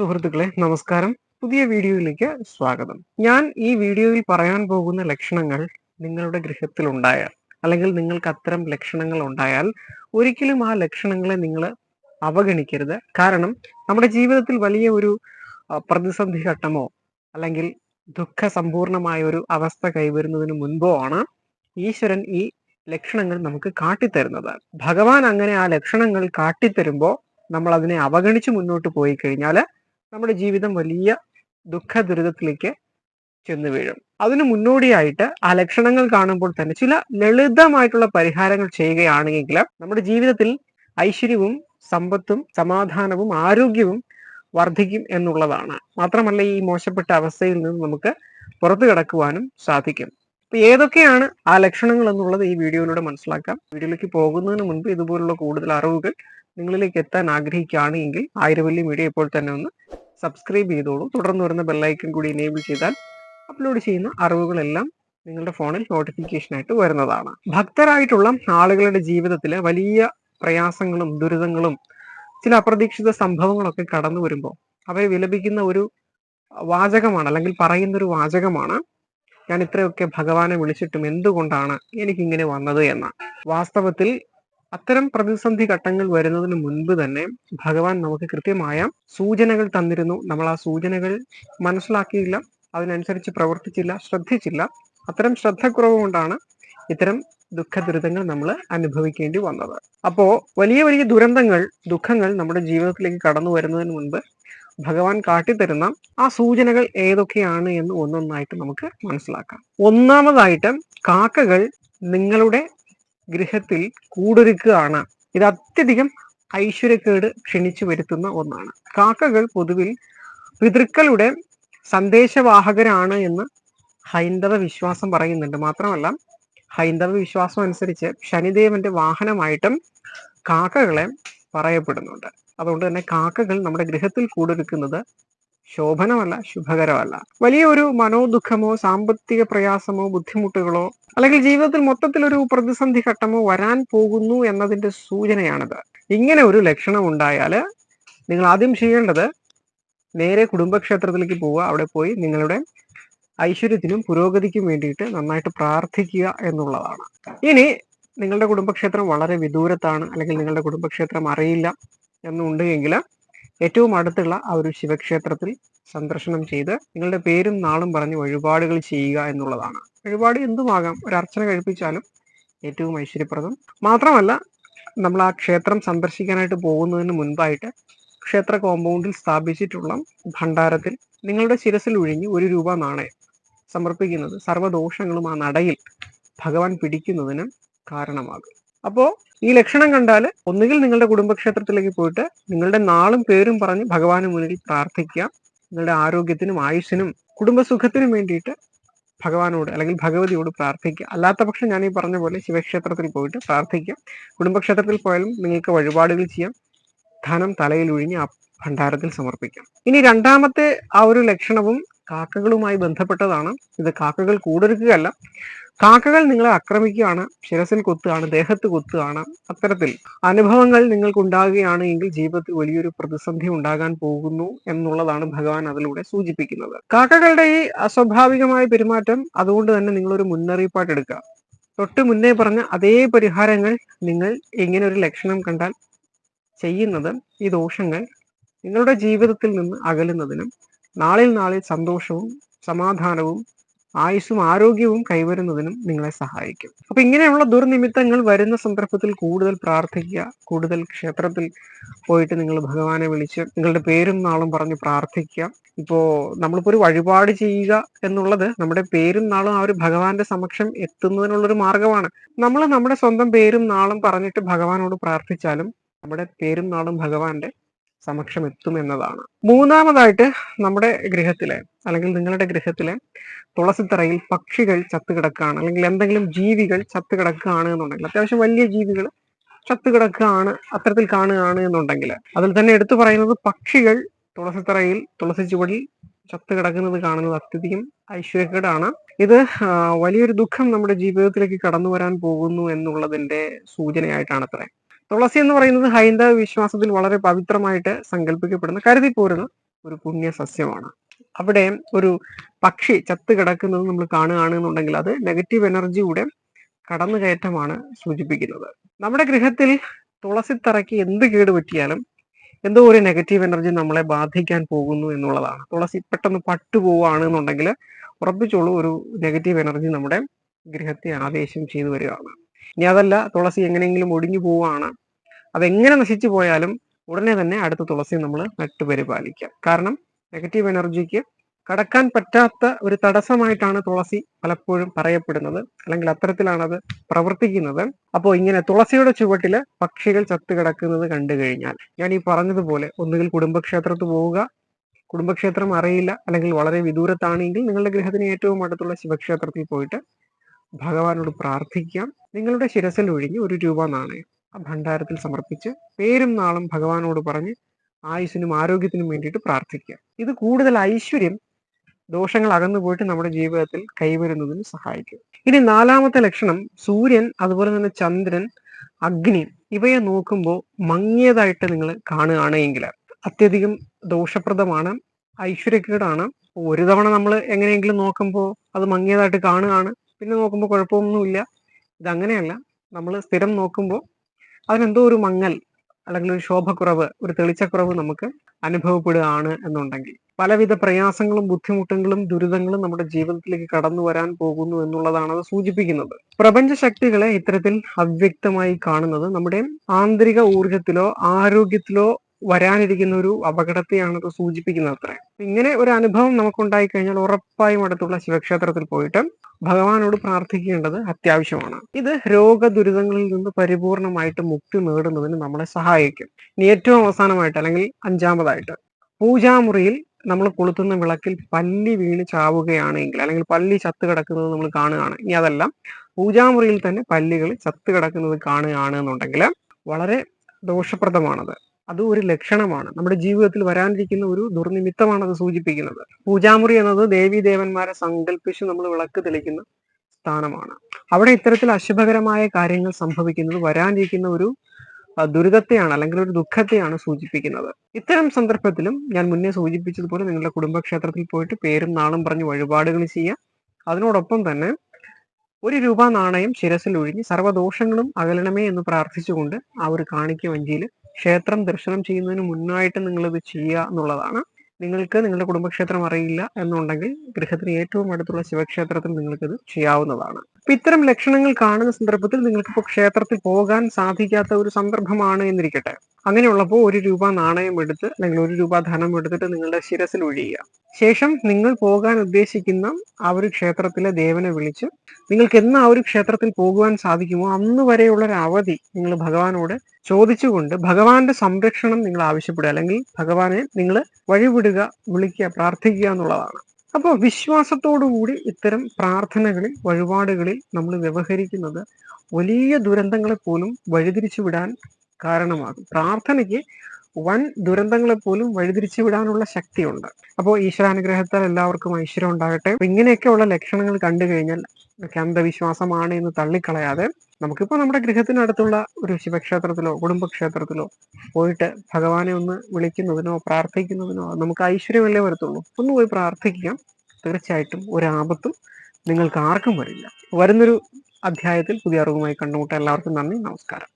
സുഹൃത്തുക്കളെ നമസ്കാരം. പുതിയ വീഡിയോയിലേക്ക് സ്വാഗതം. ഞാൻ ഈ വീഡിയോയിൽ പറയാൻ പോകുന്ന ലക്ഷണങ്ങൾ നിങ്ങളുടെ ഗൃഹത്തിൽ ഉണ്ടായാൽ അല്ലെങ്കിൽ നിങ്ങൾക്ക് അത്തരം ലക്ഷണങ്ങൾ ഉണ്ടായാൽ ഒരിക്കലും ആ ലക്ഷണങ്ങളെ നിങ്ങൾ അവഗണിക്കരുത്. കാരണം നമ്മുടെ ജീവിതത്തിൽ വലിയ ഒരു പ്രതിസന്ധി ഘട്ടമോ അല്ലെങ്കിൽ ദുഃഖ സമ്പൂർണമായ ഒരു അവസ്ഥ കൈവരുന്നതിന് മുൻപോ ആണ് ഈശ്വരൻ ഈ ലക്ഷണങ്ങൾ നമുക്ക് കാട്ടിത്തരുന്നത്. ഭഗവാൻ അങ്ങനെ ആ ലക്ഷണങ്ങൾ കാട്ടിത്തരുമ്പോൾ നമ്മൾ അതിനെ അവഗണിച്ച് മുന്നോട്ട് പോയി കഴിഞ്ഞാൽ നമ്മുടെ ജീവിതം വലിയ ദുഃഖ ദുരിതത്തിലേക്ക് ചെന്ന് വീഴും. അതിന് മുന്നോടിയായിട്ട് ആ ലക്ഷണങ്ങൾ കാണുമ്പോൾ തന്നെ ചില ലളിതമായിട്ടുള്ള പരിഹാരങ്ങൾ ചെയ്യുകയാണെങ്കിൽ നമ്മുടെ ജീവിതത്തിൽ ഐശ്വര്യവും സമ്പത്തും സമാധാനവും ആരോഗ്യവും വർദ്ധിക്കും എന്നുള്ളതാണ്. മാത്രമല്ല ഈ മോശപ്പെട്ട അവസ്ഥയിൽ നിന്ന് നമുക്ക് പുറത്തു കിടക്കുവാനും സാധിക്കും. അപ്പൊ ഏതൊക്കെയാണ് ആ ലക്ഷണങ്ങൾ എന്നുള്ളത് ഈ വീഡിയോയിലൂടെ മനസ്സിലാക്കാം. വീഡിയോയിലേക്ക് പോകുന്നതിന് മുൻപ് ഇതുപോലുള്ള കൂടുതൽ അറിവുകൾ നിങ്ങളിലേക്ക് എത്താൻ ആഗ്രഹിക്കുകയാണെങ്കിൽ ആയിരവല്ലി മീഡിയ ഇപ്പോൾ തന്നെ ഒന്ന് സബ്സ്ക്രൈബ് ചെയ്തോളൂ. തുടർന്ന് വരുന്ന ബെല്ലൈക്കൺ കൂടി എനേബിൾ ചെയ്താൽ അപ്ലോഡ് ചെയ്യുന്ന അറിവുകളെല്ലാം നിങ്ങളുടെ ഫോണിൽ നോട്ടിഫിക്കേഷനായിട്ട് വരുന്നതാണ്. ഭക്തരായിട്ടുള്ള ആളുകളുടെ ജീവിതത്തിൽ വലിയ പ്രയാസങ്ങളും ദുരിതങ്ങളും ചില അപ്രതീക്ഷിത സംഭവങ്ങളൊക്കെ കടന്നു വരുമ്പോൾ അവരെ വിലപിക്കുന്ന ഒരു വാചകമാണ് അല്ലെങ്കിൽ പറയുന്ന ഒരു വാചകമാണ് ഞാൻ ഇത്രയൊക്കെ ഭഗവാനെ വിളിച്ചിട്ടും എന്തുകൊണ്ടാണ് എനിക്കിങ്ങനെ വന്നത് എന്ന്. വാസ്തവത്തിൽ അത്തരം പ്രതിസന്ധി ഘട്ടങ്ങൾ വരുന്നതിന് മുൻപ് തന്നെ ഭഗവാൻ നമുക്ക് കൃത്യമായ സൂചനകൾ തന്നിരുന്നു. നമ്മൾ ആ സൂചനകൾ മനസ്സിലാക്കിയില്ല. അതിനനുസരിച്ച് പ്രവർത്തിച്ചില്ല ശ്രദ്ധിച്ചില്ല. അത്തരം ശ്രദ്ധക്കുറവ് കൊണ്ടാണ് ഇത്തരം ദുഃഖ ദുരിതങ്ങൾ നമ്മൾ അനുഭവിക്കേണ്ടി വന്നത്. അപ്പോ വലിയ വലിയ ദുരന്തങ്ങൾ ദുഃഖങ്ങൾ നമ്മുടെ ജീവിതത്തിലേക്ക് കടന്നു വരുന്നതിന് മുൻപ് ഭഗവാൻ കാട്ടിത്തരുന്ന ആ സൂചനകൾ ഏതൊക്കെയാണ് എന്ന് ഒന്നൊന്നായിട്ട് നമുക്ക് മനസ്സിലാക്കാം. ഒന്നാമതായിട്ട് കാക്കകൾ നിങ്ങളുടെ ഗൃഹത്തിൽ കൂടൊരുക്കുകയാണ്. ഇത് അത്യധികം ഐശ്വര്യക്കേട് ക്ഷണിച്ചു വരുത്തുന്ന ഒന്നാണ്. കാക്കകൾ പൊതുവിൽ പിതൃക്കളുടെ സന്ദേശവാഹകരാണ് എന്ന് ഹൈന്ദവ വിശ്വാസം പറയുന്നുണ്ട്. മാത്രമല്ല ഹൈന്ദവ വിശ്വാസം അനുസരിച്ച് ശനിദേവന്റെ വാഹനമായിട്ടും കാക്കകളെ പറയപ്പെടുന്നുണ്ട്. അതുകൊണ്ട് തന്നെ കാക്കകൾ നമ്മുടെ ഗൃഹത്തിൽ കൂടൊരുക്കുന്നത് ശോഭനമല്ല ശുഭകരമല്ല. വലിയ ഒരു മനോദുഃഖമോ സാമ്പത്തിക പ്രയാസമോ ബുദ്ധിമുട്ടുകളോ അല്ലെങ്കിൽ ജീവിതത്തിൽ മൊത്തത്തിൽ ഒരു പ്രതിസന്ധി ഘട്ടമോ വരാൻ പോകുന്നു എന്നതിന്റെ സൂചനയാണിത്. ഇങ്ങനെ ഒരു ലക്ഷണം ഉണ്ടായാൽ നിങ്ങൾ ആദ്യം ചെയ്യേണ്ടത് നേരെ കുടുംബക്ഷേത്രത്തിലേക്ക് പോവുക. അവിടെ പോയി നിങ്ങളുടെ ഐശ്വര്യത്തിനും പുരോഗതിക്കും വേണ്ടിയിട്ട് നന്നായിട്ട് പ്രാർത്ഥിക്കുക എന്നുള്ളതാണ്. ഇനി നിങ്ങളുടെ കുടുംബക്ഷേത്രം വളരെ വിദൂരത്താണ് അല്ലെങ്കിൽ നിങ്ങളുടെ കുടുംബക്ഷേത്രം അറിയില്ല എന്നുണ്ട് എങ്കിൽ ഏറ്റവും അടുത്തുള്ള ആ ഒരു ശിവക്ഷേത്രത്തിൽ സന്ദർശനം ചെയ്ത് നിങ്ങളുടെ പേരും നാളും പറഞ്ഞ് വഴിപാടുകൾ ചെയ്യുക എന്നുള്ളതാണ്. വഴിപാട് എന്തുമാകാം? ഒരു അർച്ചന കഴിപ്പിച്ചാലും ഏറ്റവും ഐശ്വര്യപ്രദം. മാത്രമല്ല നമ്മൾ ആ ക്ഷേത്രം സന്ദർശിക്കാനായിട്ട് പോകുന്നതിന് മുൻപായിട്ട് ക്ഷേത്ര കോമ്പൗണ്ടിൽ സ്ഥാപിച്ചിട്ടുള്ള ഭണ്ഡാരത്തിൽ നിങ്ങളുടെ ശിരസിൽ ഒഴിഞ്ഞ് ഒരു രൂപ നാണയം സമർപ്പിക്കുന്നത് സർവദോഷങ്ങളും ആ നടയിൽ ഭഗവാൻ പിടിക്കുന്നതിന് കാരണമാകും. അപ്പോ ഈ ലക്ഷണം കണ്ടാൽ ഒന്നുകിൽ നിങ്ങളുടെ കുടുംബക്ഷേത്രത്തിലേക്ക് പോയിട്ട് നിങ്ങളുടെ നാളും പേരും പറഞ്ഞ് ഭഗവാന് മുന്നിൽ പ്രാർത്ഥിക്കുക. നിങ്ങളുടെ ആരോഗ്യത്തിനും ആയുസ്സിനും കുടുംബസുഖത്തിനും വേണ്ടിയിട്ട് ഭഗവാനോട് അല്ലെങ്കിൽ ഭഗവതിയോട് പ്രാർത്ഥിക്കുക. അല്ലാത്ത പക്ഷം ഞാൻ ഈ പറഞ്ഞ പോലെ ശിവക്ഷേത്രത്തിൽ പോയിട്ട് പ്രാർത്ഥിക്കുക. കുടുംബക്ഷേത്രത്തിൽ പോയാലും നിങ്ങൾക്ക് വഴിപാടുകൾ ചെയ്യാം. ധനം തലയിൽ ഒഴിഞ്ഞ് ആ ഭണ്ഡാരത്തിൽ സമർപ്പിക്കാം. ഇനി രണ്ടാമത്തെ ആ ഒരു ലക്ഷണവും കാക്കകളുമായി ബന്ധപ്പെട്ടതാണ്. ഇത് കാക്കകൾ കൂടൊരുക്കുകയല്ല. കാക്കകൾ നിങ്ങളെ ആക്രമിക്കുകയാണ് ശിരസിൽ കൊത്തുകയാണ് ദേഹത്ത് കൊത്തുകയാണ് അത്തരത്തിൽ അനുഭവങ്ങൾ നിങ്ങൾക്ക് ഉണ്ടാകുകയാണ് എങ്കിൽ ജീവിതത്തിൽ വലിയൊരു പ്രതിസന്ധി ഉണ്ടാകാൻ പോകുന്നു എന്നുള്ളതാണ് ഭഗവാൻ അതിലൂടെ സൂചിപ്പിക്കുന്നത്. കാക്കകളുടെ ഈ അസ്വാഭാവികമായ പെരുമാറ്റം അതുകൊണ്ട് തന്നെ നിങ്ങളൊരു മുന്നറിയിപ്പായിട്ട് എടുക്കുക. തൊട്ട് മുന്നേ പറഞ്ഞ അതേ പരിഹാരങ്ങൾ നിങ്ങൾ ഇങ്ങനെ ഒരു ലക്ഷണം കണ്ടാൽ ചെയ്യുന്നത് ഈ ദോഷങ്ങൾ നിങ്ങളുടെ ജീവിതത്തിൽ നിന്ന് അകലുന്നതിനും നാളിൽ നാളിൽ സന്തോഷവും സമാധാനവും ആയുസ്സും ആരോഗ്യവും കൈവരുന്നതിനും നിങ്ങളെ സഹായിക്കും. അപ്പൊ ഇങ്ങനെയുള്ള ദുർനിമിത്തങ്ങൾ വരുന്ന സന്ദർഭത്തിൽ കൂടുതൽ പ്രാർത്ഥിക്കുക കൂടുതൽ ക്ഷേത്രത്തിൽ പോയിട്ട് നിങ്ങൾ ഭഗവാനെ വിളിച്ച് നിങ്ങളുടെ പേരും നാളും പറഞ്ഞ് പ്രാർത്ഥിക്കുക. ഇപ്പോ നമ്മളിപ്പോ ഒരു വഴിപാട് ചെയ്യുക എന്നുള്ളത് നമ്മുടെ പേരും നാളും ആ ഒരു ഭഗവാന്റെ സമക്ഷം എത്തുന്നതിനുള്ളൊരു മാർഗമാണ്. നമ്മൾ നമ്മുടെ സ്വന്തം പേരും നാളും പറഞ്ഞിട്ട് ഭഗവാനോട് പ്രാർത്ഥിച്ചാലും നമ്മുടെ പേരും നാളും ഭഗവാന്റെ സമക്ഷം എത്തും എന്നതാണ് മൂന്നാമതായിട്ട് നമ്മുടെ ഗൃഹത്തിലെ അല്ലെങ്കിൽ നിങ്ങളുടെ ഗൃഹത്തിലെ തുളസിത്തറയിൽ പക്ഷികൾ ചത്തുകിടക്കുകയാണ് അല്ലെങ്കിൽ എന്തെങ്കിലും ജീവികൾ ചത്തുകിടക്കുകയാണ് എന്നുണ്ടെങ്കിൽ അത്യാവശ്യം വലിയ ജീവികൾ ചത്തുകിടക്കുകയാണ് അത്തരത്തിൽ കാണുകയാണ് എന്നുണ്ടെങ്കിൽ അതിൽ തന്നെ എടുത്തു പറയുന്നത് പക്ഷികൾ തുളസിത്തറയിൽ തുളസി ചുവടിൽ ചത്തുകിടക്കുന്നത് കാണുന്നത് അത്യധികം ഐശ്വര്യക്കേടാണ്. ഇത് വലിയൊരു ദുഃഖം നമ്മുടെ ജീവിതത്തിലേക്ക് കടന്നു വരാൻ പോകുന്നു എന്നുള്ളതിന്റെ സൂചനയായിട്ടാണ് അത്രേ തുളസി എന്ന് പറയുന്നത് ഹൈന്ദവ വിശ്വാസത്തിൽ വളരെ പവിത്രമായിട്ട് സങ്കല്പിക്കപ്പെടുന്ന കരുതിപ്പോരുന്ന ഒരു പുണ്യ സസ്യമാണ്. അവിടെ ഒരു പക്ഷി ചത്ത് കിടക്കുന്നത് നമ്മൾ കാണുകയാണെന്നുണ്ടെങ്കിൽ അത് നെഗറ്റീവ് എനർജിയുടെ കടന്നുകയറ്റമാണ് സൂചിപ്പിക്കുന്നത്. നമ്മുടെ ഗൃഹത്തിൽ തുളസി തുളസിത്തറയ്ക്ക് എന്ത് കേട് പറ്റിയാലും എന്തോ ഒരു നെഗറ്റീവ് എനർജി നമ്മളെ ബാധിക്കാൻ പോകുന്നു എന്നുള്ളതാണ്. തുളസി പെട്ടെന്ന് പട്ടുപോവുകയാണ് എന്നുണ്ടെങ്കിൽ ഉറപ്പിച്ചോളൂ ഒരു നെഗറ്റീവ് എനർജി നമ്മുടെ ഗൃഹത്തെ ആവേശം ചെയ്തു വരികയാണ്. ഇനി അതല്ല തുളസി എങ്ങനെയെങ്കിലും ഒടിഞ്ഞു പോവുകയാണ്. അതെങ്ങനെ നശിച്ചു പോയാലും ഉടനെ തന്നെ അടുത്ത തുളസി നമ്മൾ നട്ടുപരിപാലിക്കാം. കാരണം നെഗറ്റീവ് എനർജിക്ക് കടക്കാൻ പറ്റാത്ത ഒരു തടസ്സമായിട്ടാണ് തുളസി പലപ്പോഴും പറയപ്പെടുന്നത്. അല്ലെങ്കിൽ അത്തരത്തിലാണ് അത് പ്രവർത്തിക്കുന്നത്. അപ്പോൾ ഇങ്ങനെ തുളസിയുടെ ചുവട്ടിൽ പക്ഷികൾ ചത്തു കിടക്കുന്നത് കണ്ടു കഴിഞ്ഞാൽ ഞാൻ ഈ പറഞ്ഞതുപോലെ ഒന്നുകിൽ കുടുംബക്ഷേത്രത്ത് പോവുക കുടുംബക്ഷേത്രം അറിയില്ല അല്ലെങ്കിൽ വളരെ വിദൂരത്താണെങ്കിൽ നിങ്ങളുടെ ഗൃഹത്തിന് ഏറ്റവും അടുത്തുള്ള ശിവക്ഷേത്രത്തിൽ പോയിട്ട് ഭഗവാനോട് പ്രാർത്ഥിക്കാം. നിങ്ങളുടെ ശിരസിൽ ഒഴിഞ്ഞ് ഒരു രൂപ നാണയം. ആ ഭണ്ഡാരത്തിൽ സമർപ്പിച്ച് പേരും നാളും ഭഗവാനോട് പറഞ്ഞ് ആയുസിനും ആരോഗ്യത്തിനും വേണ്ടിയിട്ട് പ്രാർത്ഥിക്കുക. ഇത് കൂടുതൽ ഐശ്വര്യം ദോഷങ്ങൾ അകന്നു പോയിട്ട് നമ്മുടെ ജീവിതത്തിൽ കൈവരുന്നതിന് സഹായിക്കും. ഇനി നാലാമത്തെ ലക്ഷണം സൂര്യൻ അതുപോലെ തന്നെ ചന്ദ്രൻ അഗ്നി ഇവയെ നോക്കുമ്പോൾ മങ്ങിയതായിട്ട് നിങ്ങൾ കാണുകയാണെങ്കിൽ അത്യധികം ദോഷപ്രദമാണ് ഐശ്വര്യക്കേടാണ്. ഒരു തവണ നമ്മൾ എങ്ങനെയെങ്കിലും നോക്കുമ്പോൾ അത് മങ്ങിയതായിട്ട് കാണുകയാണ്. പിന്നെ നോക്കുമ്പോൾ കുഴപ്പമൊന്നുമില്ല. ഇതങ്ങനെയല്ല. നമ്മൾ സ്ഥിരം നോക്കുമ്പോൾ അതിനെന്തോ ഒരു മങ്ങൽ അല്ലെങ്കിൽ ഒരു ശോഭക്കുറവ് ഒരു തെളിച്ചക്കുറവ് നമുക്ക് അനുഭവപ്പെടുകയാണ് എന്നുണ്ടെങ്കിൽ. പലവിധ പ്രയാസങ്ങളും ബുദ്ധിമുട്ടുകളും ദുരിതങ്ങളും നമ്മുടെ ജീവിതത്തിലേക്ക് കടന്നു വരാൻ പോകുന്നു എന്നുള്ളതാണ് അത് സൂചിപ്പിക്കുന്നത്. പ്രപഞ്ച ശക്തികളെ ഇത്തരത്തിൽ അവ്യക്തമായി കാണുന്നത് നമ്മുടെ ആന്തരിക ഊർജത്തിലോ ആരോഗ്യത്തിലോ വരാനിരിക്കുന്ന ഒരു അപകടത്തെയാണ് അത് സൂചിപ്പിക്കുന്നത് അത്ര. ഇങ്ങനെ ഒരു അനുഭവം നമുക്കുണ്ടായി കഴിഞ്ഞാൽ ഉറപ്പായും അടുത്തുള്ള ശിവക്ഷേത്രത്തിൽ പോയിട്ട് ഭഗവാനോട് പ്രാർത്ഥിക്കേണ്ടത് അത്യാവശ്യമാണ്. ഇത് രോഗദുരിതങ്ങളിൽ നിന്ന് പരിപൂർണമായിട്ട് മുക്തി നേടുന്നതിന് നമ്മളെ സഹായിക്കും. ഇനി ഏറ്റവും അവസാനമായിട്ട് അല്ലെങ്കിൽ അഞ്ചാമതായിട്ട് പൂജാമുറിയിൽ നമ്മൾ കൊളുത്തുന്ന വിളക്കിൽ പല്ലി വീണ് ചാവുകയാണെങ്കിൽ അല്ലെങ്കിൽ പല്ലി ചത്ത് കിടക്കുന്നത് നമ്മൾ കാണുകയാണ്. ഇനി അതെല്ലാം പൂജാമുറിയിൽ തന്നെ പല്ലികൾ ചത്ത് കിടക്കുന്നത് കാണുകയാണ് എന്നുണ്ടെങ്കിൽ വളരെ ദോഷപ്രദമാണത്. അത് ഒരു ലക്ഷണമാണ്. നമ്മുടെ ജീവിതത്തിൽ വരാനിരിക്കുന്ന ഒരു ദുർനിമിത്തമാണ് അത് സൂചിപ്പിക്കുന്നത്. പൂജാമുറി എന്നത് ദേവി ദേവന്മാരെ സങ്കല്പിച്ച് നമ്മൾ വിളക്ക് തെളിക്കുന്ന സ്ഥാനമാണ്. അവിടെ ഇത്തരത്തിൽ അശുഭകരമായ കാര്യങ്ങൾ സംഭവിക്കുന്നത് വരാനിരിക്കുന്ന ഒരു ദുരിതത്തെയാണ് അല്ലെങ്കിൽ ഒരു ദുഃഖത്തെയാണ് സൂചിപ്പിക്കുന്നത്. ഇത്തരം സന്ദർഭത്തിലും ഞാൻ മുന്നേ സൂചിപ്പിച്ചതുപോലെ നിങ്ങളുടെ കുടുംബക്ഷേത്രത്തിൽ പോയിട്ട് പേരും നാളും പറഞ്ഞ് വഴിപാടുകൾ ചെയ്യുക. അതിനോടൊപ്പം തന്നെ ഒരു രൂപ നാണയം ശിരസിൽ ഒഴിഞ്ഞ് സർവദോഷങ്ങളും അകലണമേ എന്ന് പ്രാർത്ഥിച്ചുകൊണ്ട് ആ ഒരു കാണിക്ക വഞ്ചിയിൽ ക്ഷേത്രം ദർശനം ചെയ്യുന്നതിന് മുന്നായിട്ട് നിങ്ങളിത് ചെയ്യുക എന്നുള്ളതാണ്. നിങ്ങൾക്ക് നിങ്ങളുടെ കുടുംബക്ഷേത്രം അറിയില്ല എന്നുണ്ടെങ്കിൽ ഗൃഹത്തിന് ഏറ്റവും അടുത്തുള്ള ശിവക്ഷേത്രത്തിൽ നിങ്ങൾക്കിത് ചെയ്യാവുന്നതാണ്. അപ്പൊ ഇത്തരം ലക്ഷണങ്ങൾ കാണുന്ന സന്ദർഭത്തിൽ നിങ്ങൾക്ക് ഇപ്പോൾ ക്ഷേത്രത്തിൽ പോകാൻ സാധിക്കാത്ത ഒരു സന്ദർഭമാണ് എന്നിരിക്കട്ടെ. അങ്ങനെയുള്ളപ്പോൾ ഒരു രൂപ നാണയം എടുത്ത് അല്ലെങ്കിൽ ഒരു രൂപ ധനം എടുത്തിട്ട് നിങ്ങളുടെ ശിരസിൽ ഒഴിയുക. ശേഷം നിങ്ങൾ പോകാൻ ഉദ്ദേശിക്കുന്ന ആ ഒരു ക്ഷേത്രത്തിലെ ദേവനെ വിളിച്ച് നിങ്ങൾക്ക് എന്ന് ആ ഒരു ക്ഷേത്രത്തിൽ പോകുവാൻ സാധിക്കുമോ? അന്ന് വരെയുള്ള ഒരു അവധി നിങ്ങൾ ഭഗവാനോട് ചോദിച്ചുകൊണ്ട് ഭഗവാന്റെ സംരക്ഷണം നിങ്ങൾ ആവശ്യപ്പെടുക അല്ലെങ്കിൽ ഭഗവാനെ നിങ്ങൾ വഴിവിടുക വിളിക്കുക പ്രാർത്ഥിക്കുക എന്നുള്ളതാണ്. അപ്പോൾ വിശ്വാസത്തോടുകൂടി ഇത്തരം പ്രാർത്ഥനകളിൽ വഴിപാടുകളിൽ നമ്മൾ വ്യവഹരിക്കുന്നത് വലിയ ദുരന്തങ്ങളെ പോലും വഴിതിരിച്ചു വിടാൻ കാരണമാകും. പ്രാർത്ഥനയ്ക്ക് വൻ ദുരന്തങ്ങളെ പോലും വഴിതിരിച്ചു വിടാനുള്ള ശക്തിയുണ്ട്. അപ്പോൾ ഈശ്വരാനുഗ്രഹത്താൽ എല്ലാവർക്കും ഐശ്വര്യം ഉണ്ടാകട്ടെ. ഇങ്ങനെയൊക്കെയുള്ള ലക്ഷണങ്ങൾ കണ്ടു കഴിഞ്ഞാൽ ഇതൊക്കെ അന്ധവിശ്വാസമാണ് എന്ന് തള്ളിക്കളയാതെ നമുക്കിപ്പോൾ നമ്മുടെ ഗൃഹത്തിനടുത്തുള്ള ഒരു ശിവക്ഷേത്രത്തിലോ കുടുംബക്ഷേത്രത്തിലോ പോയിട്ട് ഭഗവാനെ ഒന്ന് വിളിക്കുന്നതിനോ പ്രാർത്ഥിക്കുന്നതിനോ നമുക്ക് ഐശ്വര്യമല്ലേ വരത്തുള്ളൂ. ഒന്ന് പോയി പ്രാർത്ഥിക്കുക തീർച്ചയായിട്ടും ഒരാപത്തും നിങ്ങൾക്ക് ആർക്കും വരില്ല. വരുന്നൊരു അധ്യായത്തിൽ പുതിയ അറിവുമായി കണ്ടുമുട്ട എല്ലാവർക്കും നന്ദി. നമസ്കാരം.